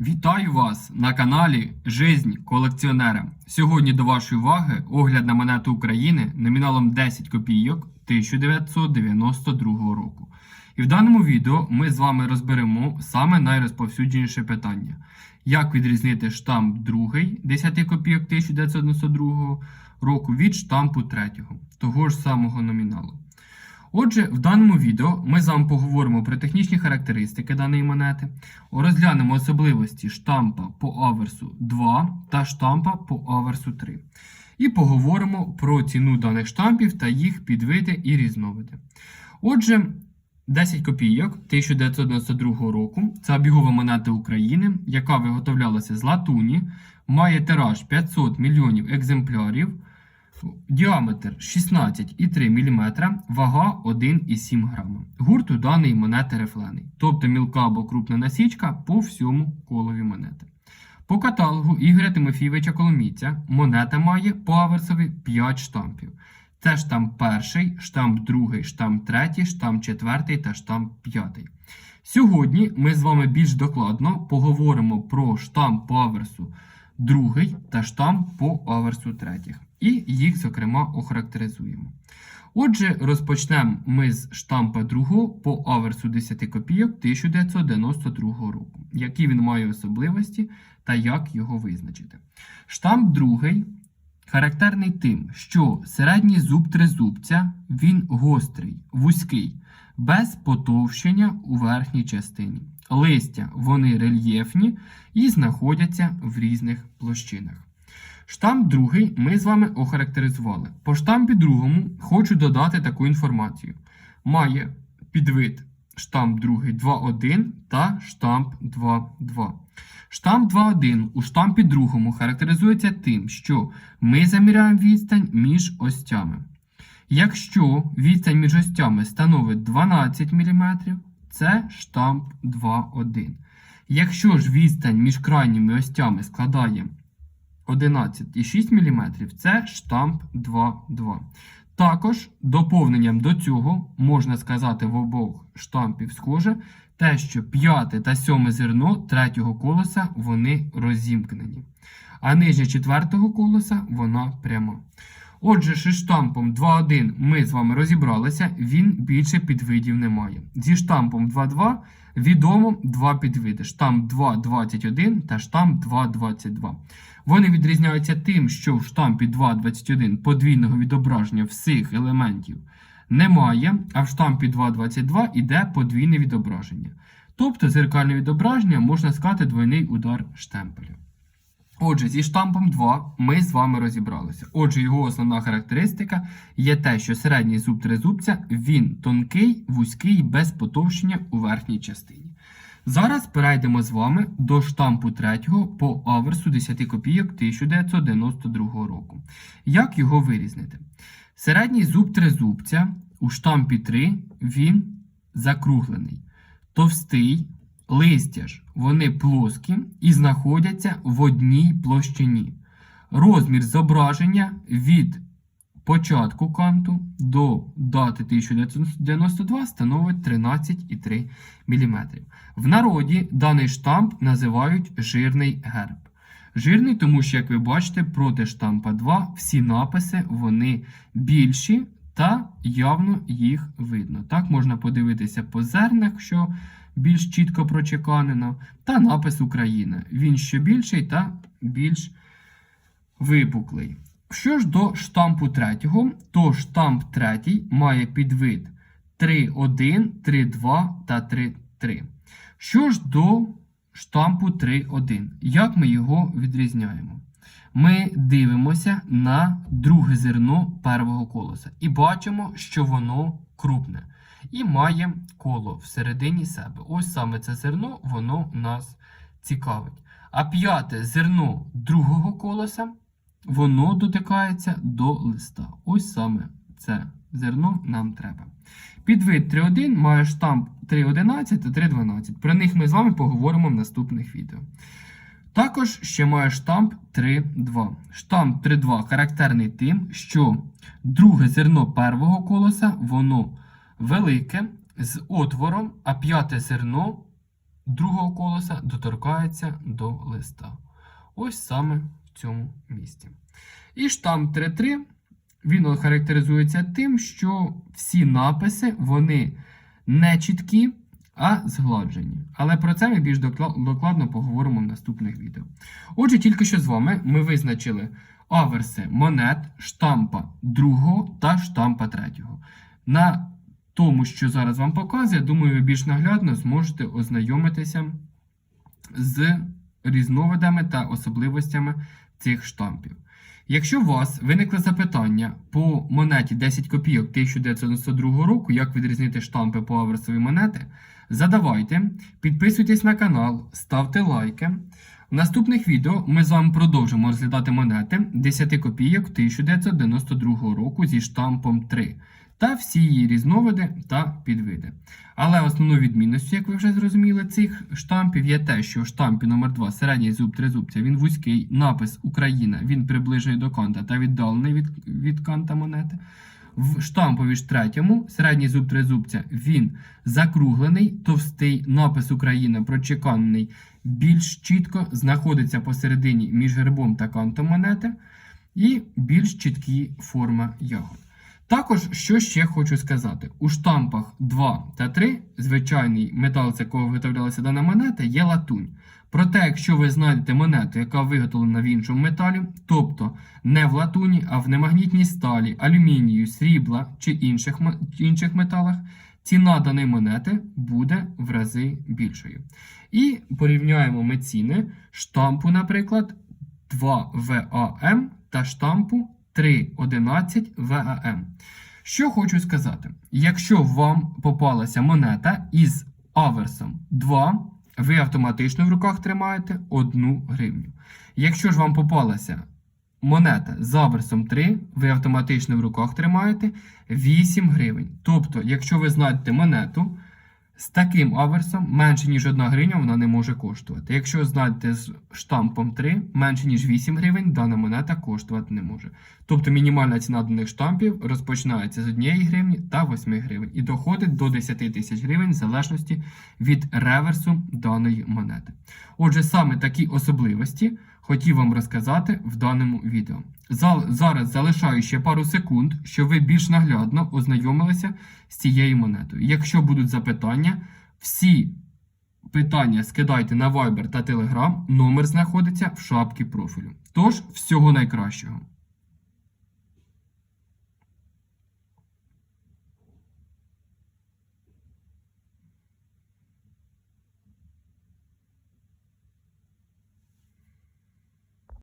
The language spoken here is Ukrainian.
Вітаю вас на каналі Жизнь колекціонера. Сьогодні до вашої уваги огляд на монету України номіналом 10 копійок 1992 року. І в даному відео ми з вами розберемо саме найрозповсюдженіше питання: як відрізнити штамп другий 10 копійок 1992 року від штампу третього, того ж самого номіналу. Отже, в даному відео ми з вами поговоримо про технічні характеристики даної монети, розглянемо особливості штампа по аверсу 2 та штампа по аверсу 3. І поговоримо про ціну даних штампів та їх підвиди і різновиди. Отже, 10 копійок 1992 року це обігова монета України, яка виготовлялася з латуні, має тираж 500 мільйонів екземплярів. Діаметр 16,3 мм, вага 1,7 г. Гурт у даної монети рифлений, тобто мілка або крупна насічка по всьому колові монети. По каталогу Ігоря Тимофійовича Коломійця монета має по аверсові 5 штампів. Це штамп перший, штамп другий, штамп третій, штамп четвертий та штамп п'ятий. Сьогодні ми з вами більш докладно поговоримо про штамп по аверсу другий та штамп по аверсу третіх. І їх, зокрема, охарактеризуємо. Отже, розпочнемо ми з штампа другого по аверсу 10 копійок 1992 року. Які він має особливості та як його визначити. Штамп другий характерний тим, що середній зуб тризубця він гострий, вузький, без потовщення у верхній частині. Листя вони рельєфні і знаходяться в різних площинах. Штамп другий ми з вами охарактеризували. По штампі другому хочу додати таку інформацію. Має підвид штамп другий 2.1 та штамп 2.2. Штамп 2.1 у штампі другому характеризується тим, що ми заміряємо відстань між остями. Якщо відстань між остями становить 12 мм, це штамп 2.1. Якщо ж відстань між крайніми остями складає 11,6 мм, це штамп 2.2. Також доповненням до цього можна сказати в обох штампів схоже, те, що п'яте та сьоме зерно третього колеса вони розімкнені. А нижнє четвертого колеса вона пряма. Отже, зі штампом 2.1 ми з вами розібралися, він більше підвидів не має. Зі штампом 2.2 відомо два підвиди: штам 2.21 та штам 2.22. Вони відрізняються тим, що в штампі 2.21 подвійного відображення всіх елементів немає, а в штампі 2.22 іде подвійне відображення. Тобто зеркальне відображення можна сказати двойний удар штемпеля. Отже, зі штампом 2 ми з вами розібралися. Отже, його основна характеристика є те, що середній зуб тризубця він тонкий, вузький, без потовщення у верхній частині. Зараз перейдемо з вами до штампу 3 по аверсу 10 копійок 1992 року. Як його вирізнити? Середній зуб тризубця у штампі 3 він закруглений, товстий, листя ж вони плоскі і знаходяться в одній площині. Розмір зображення від початку канту до дати 1992 становить 13,3 мм. В народі даний штамп називають жирний герб. Жирний, тому що, як ви бачите, проти штампа 2 всі написи вони більші та явно їх видно. Так можна подивитися по зернах, що більш чітко прочеканено, та напис Україна. Він ще більший та більш випуклий. Що ж до штампу третього, то штамп третій має підвид 3.1, 3.2 та 3.3. Що ж до штампу 3.1, як ми його відрізняємо? Ми дивимося на друге зерно первого колоса і бачимо, що воно крупне і має коло всередині себе. Ось саме це зерно, воно нас цікавить. А п'яте зерно другого колоса, воно дотикається до листа. Ось саме це зерно нам треба. Підвид 3.1 має штамп 3.11 та 3.12. Про них ми з вами поговоримо в наступних відео. Також ще має штамп 3.2. Штамп 3.2 характерний тим, що друге зерно первого колоса, воно велике з отвором, а п'яте зерно другого колеса доторкається до листа. Ось саме в цьому місці. І штамп 3.3 він характеризується тим, що всі написи вони не чіткі, а згладжені. Але про це ми більш докладно поговоримо в наступних відео. Отже, тільки що з вами ми визначили аверси монет штампа 2 та штампа 3. На тому, що зараз вам показує, думаю, ви більш наглядно зможете ознайомитися з різновидами та особливостями цих штампів. Якщо у вас виникли запитання по монеті 10 копійок 1992 року, як відрізнити штампи по аверсові монети, задавайте, підписуйтесь на канал, ставте лайки. В наступних відео ми з вами продовжимо розглядати монети 10 копійок 1992 року зі штампом 3 та всі її різновиди та підвиди. Але основною відмінністю, як ви вже зрозуміли, цих штампів є те, що в штампі номер 2 середній зуб тризубця, він вузький, напис Україна, він приближений до канта та віддалений від, від канта монети. В штампові ж третьому середній зуб тризубця він закруглений, товстий, напис Україна прочеканий, більш чітко знаходиться посередині між гербом та кантом монети, і більш чіткі форма ягод. Також, що ще хочу сказати: у штампах 2 та 3 звичайний метал, з якого виготовлялася дана монета, є латунь. Проте, якщо ви знайдете монету, яка виготовлена в іншому металі, тобто не в латуні, а в немагнітній сталі, алюмінію, срібла чи інших, інших металах, ціна даної монети буде в рази більшою. І порівняємо ми ціни штампу, наприклад, 2 ВАМ та штампу 3.11 ВАМ. Що хочу сказати, якщо вам попалася монета із аверсом 2, ви автоматично в руках тримаєте 1 гривню. Якщо ж вам попалася монета з аверсом 3, ви автоматично в руках тримаєте 8 гривень. Тобто, якщо ви знайдете монету з таким аверсом, менше ніж 1 гривня вона не може коштувати. Якщо знайдете з штампом 3, менше ніж 8 гривень, дана монета коштувати не може. Тобто мінімальна ціна даних штампів розпочинається з 1 гривні та 8 гривень і доходить до 10 тисяч гривень в залежності від реверсу даної монети. Отже, саме такі особливості хотів вам розказати в даному відео. Зараз залишаю ще пару секунд, щоб ви більш наглядно ознайомилися з цією монетою. Якщо будуть запитання, всі питання скидайте на Viber та Telegram, номер знаходиться в шапці профілю. Тож, всього найкращого!